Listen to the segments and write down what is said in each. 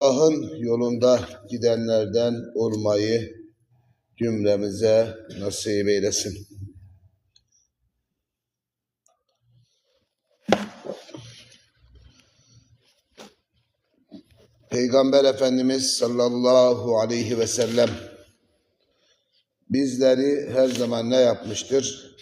Allah'ın yolunda gidenlerden olmayı cümlemize nasip eylesin. Peygamber Efendimiz sallallahu aleyhi ve sellem bizleri her zaman ne yapmıştır?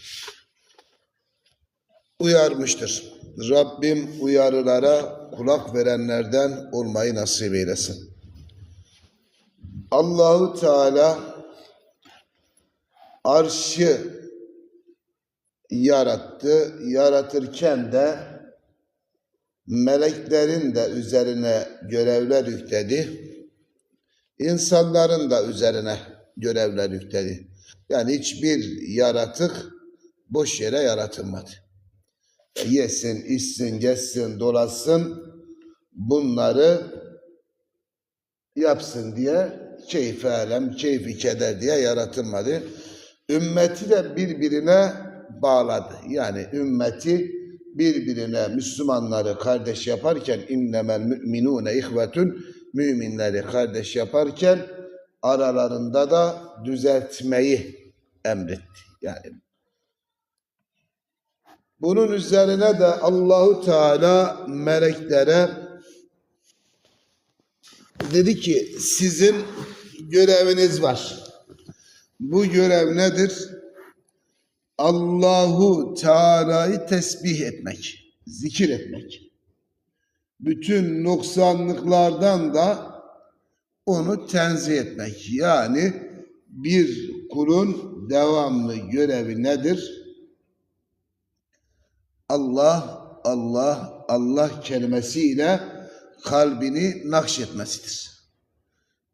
Uyarmıştır. Rabbim uyarılara kulak verenlerden olmayı nasip eylesin. Allahu Teala arşı yarattı. Yaratırken de meleklerin de üzerine görevler yükledi. İnsanların da üzerine görevler yükledi. Yani hiçbir yaratık boş yere yaratılmadı. Yesin, içsin, gezsin, dolasın bunları yapsın diye keyfi alem, keyfi keder diye yaratılmadı. Ümmeti de birbirine bağladı. Yani ümmeti birbirine Müslümanları kardeş yaparken innemel müminune ihvetun müminleri kardeş yaparken aralarında da düzeltmeyi emretti. Yani bunun üzerine de Allahu Teala meleklere dedi ki sizin göreviniz var. Bu görev nedir? Allahu Teala'yı tesbih etmek, zikir etmek. Bütün noksanlıklardan da onu tenzih etmek. Yani bir kulun devamlı görevi nedir? Allah, Allah, Allah kelimesiyle kalbini nakşetmesidir.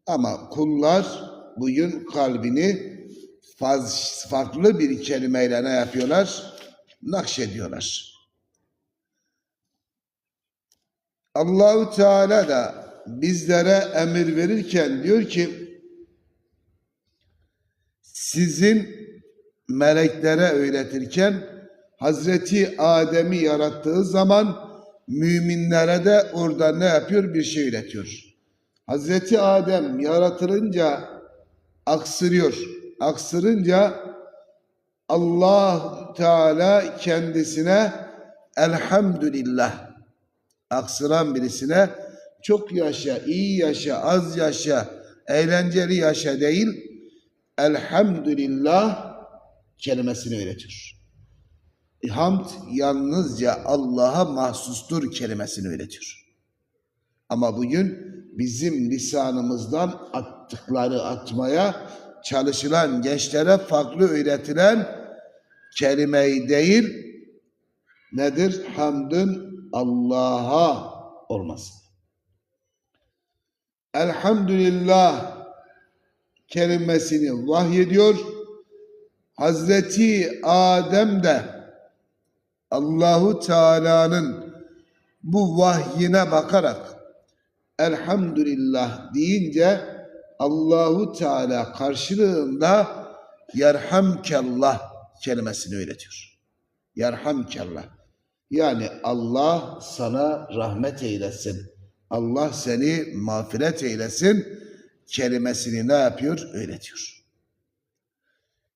Ama kullar bugün kalbini faz, farklı bir kelimeyle ne yapıyorlar? Nakşediyorlar. Allahu Teala da bizlere emir verirken diyor ki sizin meleklere öğretirken Hazreti Adem'i yarattığı zaman müminlere de orada ne yapıyor? Bir şey öğretiyor. Hazreti Adem yaratılınca aksırıyor. Aksırınca Allah Teala kendisine elhamdülillah aksıran birisine çok yaşa, iyi yaşa, az yaşa, eğlenceli yaşa değil elhamdülillah kelimesini öğretiyor. Hamd yalnızca Allah'a mahsustur kelimesini öğretiyor. Ama bugün bizim lisanımızdan attıkları atmaya çalışılan gençlere farklı öğretilen kelimeyi değil nedir? Hamdın Allah'a olması. Elhamdülillah kelimesini vahyediyor. Hazreti Adem de Allahu Teala'nın bu vahyine bakarak elhamdülillah deyince Allahu Teala karşılığında yerhamkallah kelimesini öğretiyor. Yerhamkallah. Yani Allah sana rahmet eylesin. Allah seni mağfiret eylesin kelimesini ne yapıyor? Öğretiyor.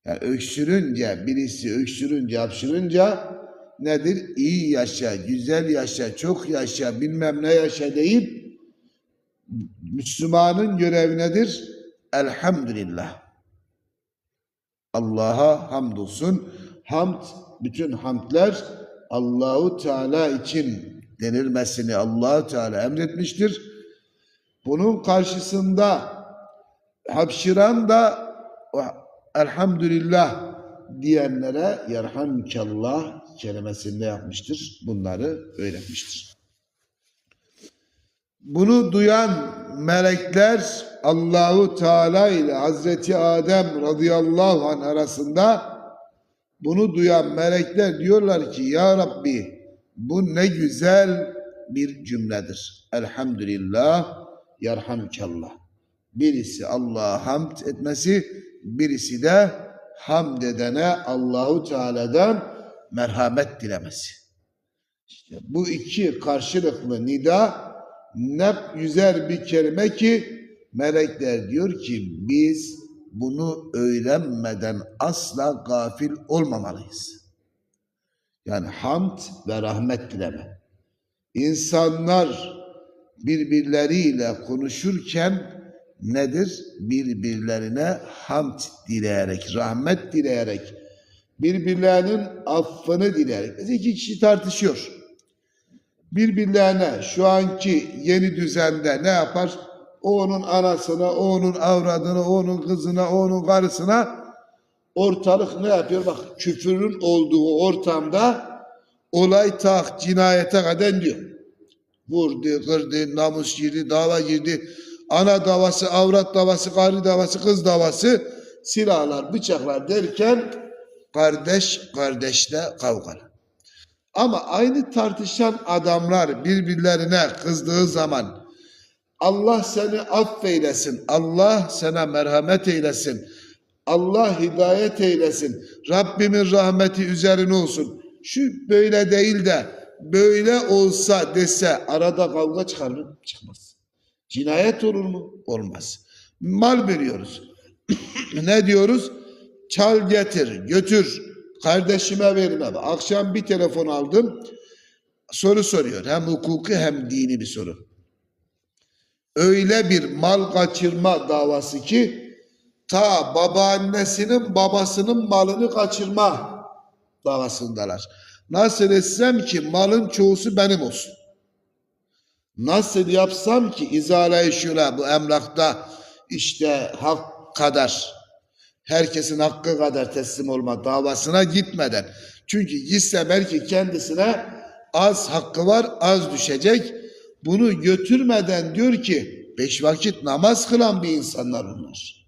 Yani öksürünce, birisi öksürünce, hapşırınca nedir? İyi yaşa, güzel yaşa, çok yaşa, bilmem ne yaşa değil. Müslümanın görevi nedir? Elhamdülillah. Allah'a hamdolsun. Hamd, bütün hamdler Allahu Teala için denilmesini Allahu Teala emretmiştir. Bunun karşısında hapşıran da elhamdülillah diyenlere yerhamkallah kelimesinde yapmıştır. Bunları öğretmiştir. Bunu duyan melekler Allahu Teala ile Hazreti Adem radıyallahu anh arasında bunu duyan melekler diyorlar ki ya Rabbi bu ne güzel bir cümledir. Elhamdülillah yerhamkallah. Birisi Allah'a hamd etmesi, birisi de hamd edene Allahu Teala'dan merhamet dilemesi. İşte bu iki karşılıklı nida ne güzel bir kelime ki melekler diyor ki biz bunu öğrenmeden asla gafil olmamalıyız. Yani hamd ve rahmet dileme. İnsanlar birbirleriyle konuşurken nedir? Birbirlerine hamd dileyerek, rahmet dileyerek, birbirlerinin affını dileyerek. Mesela iki kişi tartışıyor. Birbirlerine şu anki yeni düzende ne yapar? O onun anasına, o onun avradına, o onun kızına, o onun karısına ortalık ne yapıyor? Bak küfürün olduğu ortamda olay tak cinayete kadar diyor. Vurdu, kırdı, namus girdi, dava girdi. Ana davası, avrat davası, karı davası, kız davası, silahlar, bıçaklar derken kardeş kardeşle kavgalı. Ama aynı tartışan adamlar birbirlerine kızdığı zaman Allah seni affeylesin, Allah sana merhamet eylesin, Allah hidayet eylesin, Rabbimin rahmeti üzerine olsun. Şu böyle değil de böyle olsa dese arada kavga çıkar mı? Çıkmaz. Cinayet olur mu? Olmaz. Mal veriyoruz. ne diyoruz? Çal getir, götür. Kardeşime verme. Akşam bir telefon aldım. Soru soruyor. Hem hukuki hem dini bir soru. Öyle bir mal kaçırma davası ki ta babaannesinin babasının malını kaçırma davasındalar. Nasıl etsem ki malın çoğusu benim olsun. Nasıl yapsam ki izale şöyle bu emlakta işte hak kadar herkesin hakkı kadar teslim olma davasına gitmeden. Çünkü gitse belki kendisine az hakkı var az düşecek. Bunu götürmeden diyor ki beş vakit namaz kılan bir insanlar bunlar.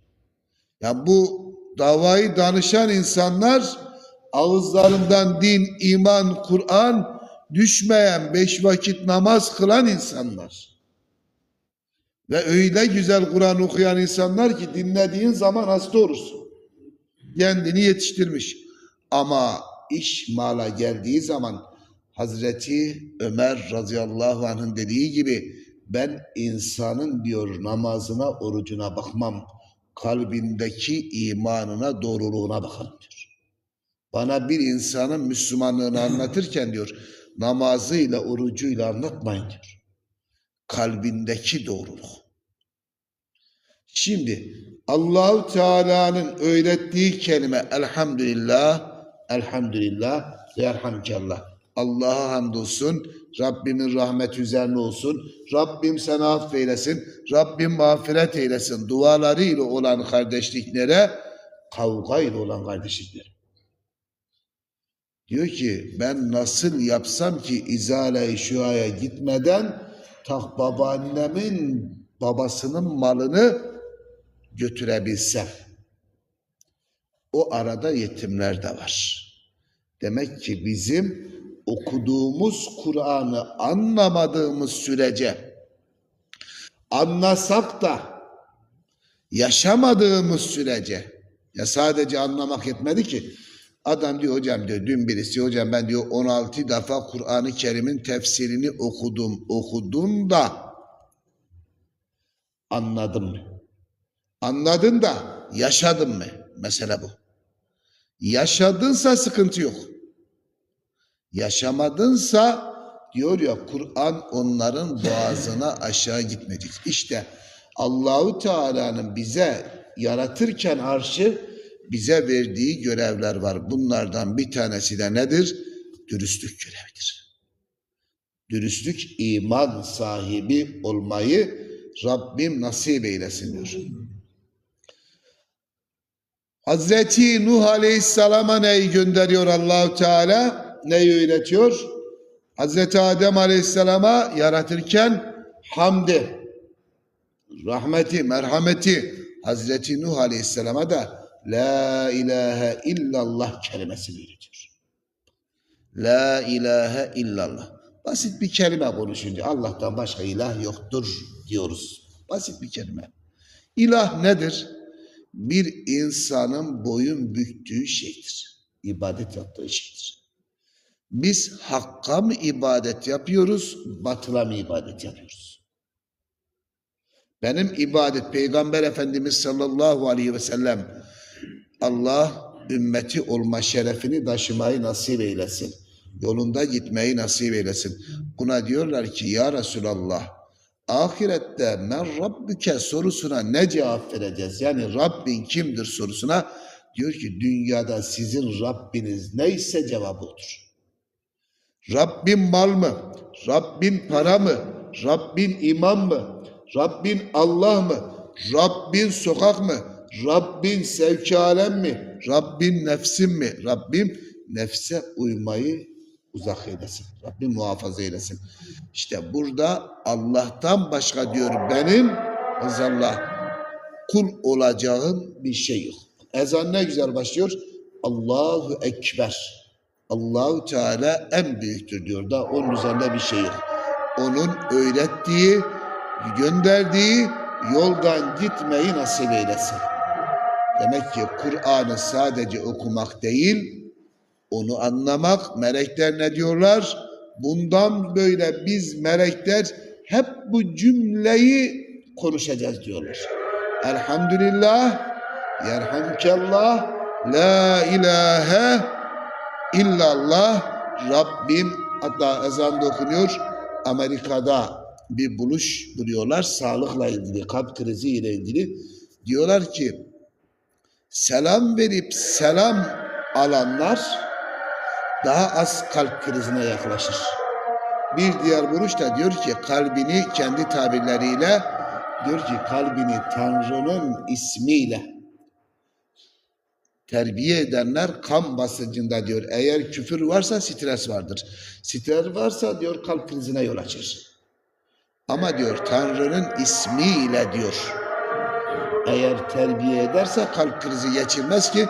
Ya bu davayı danışan insanlar ağızlarından din, iman, Kur'an düşmeyen beş vakit namaz kılan insanlar. Ve öyle güzel Kur'an okuyan insanlar ki dinlediğin zaman hasta olursun. Kendini yetiştirmiş. Ama iş mala geldiği zaman Hazreti Ömer radıyallahu anh'ın dediği gibi ben insanın diyor namazına, orucuna bakmam. Kalbindeki imanına, doğruluğuna bakarım diyor. Bana bir insanın Müslümanlığını anlatırken diyor namazıyla, orucuyla anlatmayın diyor. Kalbindeki doğruluk. Şimdi Allahu Teala'nın öğrettiği kelime elhamdülillah, elhamdülillah elhamdülillah. Allah'a hamdolsun, Rabbimin rahmeti üzerine olsun, Rabbim sana affeylesin, Rabbim mağfiret eylesin dualarıyla olan kardeşliklere, kavgayla olan kardeşliklere. Diyor ki ben nasıl yapsam ki izale-i şuaya gitmeden tak babaannemin babasının malını götürebilsem. O arada yetimler de var. Demek ki bizim okuduğumuz Kur'an'ı anlamadığımız sürece anlasak da yaşamadığımız sürece ya sadece anlamak yetmedi ki adam diyor hocam diyor dün birisi hocam ben diyor 16 defa Kur'an-ı Kerim'in tefsirini okudum okudum da anladım? Anladın da yaşadın mı? Mesele bu. Yaşadınsa sıkıntı yok. Yaşamadınsa diyor ya Kur'an onların boğazına aşağı gitmeyecek. İşte Allahu Teala'nın bize yaratırken arşı bize verdiği görevler var. Bunlardan bir tanesi de nedir? Dürüstlük görevidir. Dürüstlük iman sahibi olmayı Rabbim nasip eylesin diyor. Hazreti Nuh Aleyhisselam'a neyi gönderiyor Allahu Teala? Neyi öğretiyor? Hazreti Adem Aleyhisselam'a yaratırken hamdi, rahmeti, merhameti Hazreti Nuh Aleyhisselam'a da La ilahe illallah kelimesini öğretiyor. La ilahe illallah. Basit bir kelime konuşunca Allah'tan başka ilah yoktur diyoruz. Basit bir kelime. İlah nedir? Bir insanın boyun büktüğü şeydir. İbadet yaptığı şeydir. Biz hakka mı ibadet yapıyoruz, batıla mı ibadet yapıyoruz? Benim ibadet Peygamber Efendimiz sallallahu aleyhi ve sellem Allah ümmeti olma şerefini taşımayı nasip eylesin. Yolunda gitmeyi nasip eylesin. Buna diyorlar ki ya Resulallah ahirette men rabbüke sorusuna ne cevap vereceğiz? Yani Rabbin kimdir sorusuna diyor ki dünyada sizin Rabbiniz neyse cevap odur. Rabbin mal mı? Rabbin para mı? Rabbin imam mı? Rabbin Allah mı? Rabbin sokak mı? Rabbin sevki alem mi? Rabbin nefsin mi? Rabbim nefse uymayı uzak eylesin. Rabbim muhafaza eylesin. İşte burada Allah'tan başka diyor benim Allah kul olacağım bir şey yok. Ezan ne güzel başlıyor. Allahu Ekber. Allahu Teala en büyüktür diyor da onun üzerinde bir şey yok. Onun öğrettiği, gönderdiği yoldan gitmeyi nasip eylesin. Demek ki Kur'an'ı sadece okumak değil, onu anlamak, melekler ne diyorlar? Bundan böyle biz melekler hep bu cümleyi konuşacağız diyorlar. Elhamdülillah, yerhamkallah, la ilahe illallah, Rabbim hatta ezan okunuyor. Amerika'da bir buluş buluyorlar sağlıkla ilgili, kalp krizi ile ilgili. Diyorlar ki selam verip selam alanlar daha az kalp krizine yaklaşır. Bir diğer buluş da diyor ki kalbini kendi tabirleriyle diyor ki kalbini Tanrı'nın ismiyle terbiye edenler kan basıncında diyor. Eğer küfür varsa stres vardır. Stres varsa diyor kalp krizine yol açır. Ama diyor Tanrı'nın ismiyle diyor. Eğer terbiye ederse kalp krizi geçirmez ki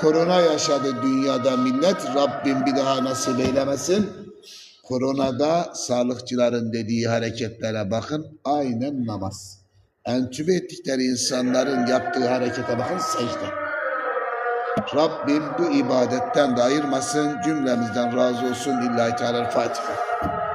korona yaşadı dünyada millet Rabbim bir daha nasip eylemesin. Koronada sağlıkçıların dediği hareketlere bakın aynen namaz. Entübe ettikleri insanların yaptığı harekete bakın secde. Rabbim bu ibadetten de ayırmasın, cümlemizden razı olsun. Lillahi Teala Fatiha.